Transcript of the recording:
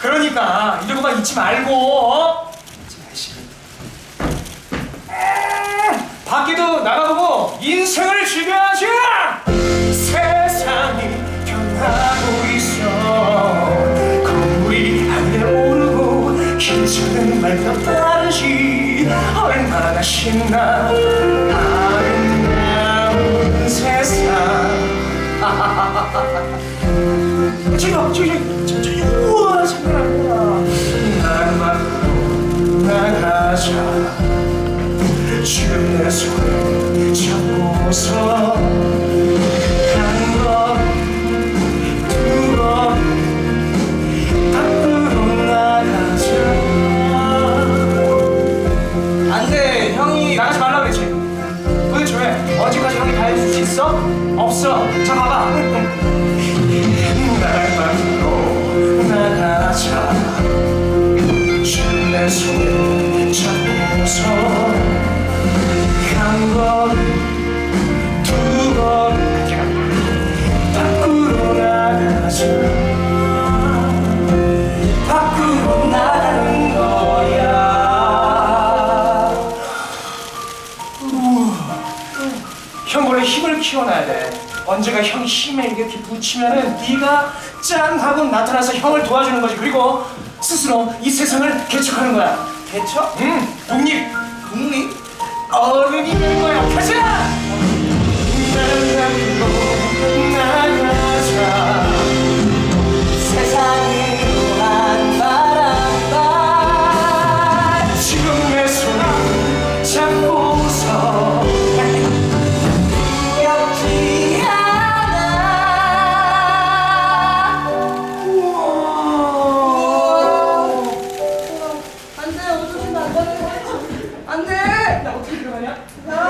그러니까. 이러고만 있지 말고 어? 잊지 마시고. 에, 밖에도 나가보고 인생을 즐겨야지! 세상이 변하고 있어. 건물이 하늘에 오르고 기차는 말보다 빠르지. 얼마나 신나. 아름다운 세상 저기 저기 저기 우와 장난 아니야 날 만나러 나가자 지금 내 손을 잡고서 나가자. 안 돼 형이 나가지 말라 그랬지? 없어. 자 봐봐 형 원래 힘을 키워놔야 돼. 언제가 형이 힘에 이렇게 붙이면은 네가 짠 하고 나타나서 형을 도와주는 거지. 그리고 스스로 이 세상을 개척하는 거야. 개척? 응. 독립. 독립? 어른이 되는 거야. 나 어떻게 들어가냐? 야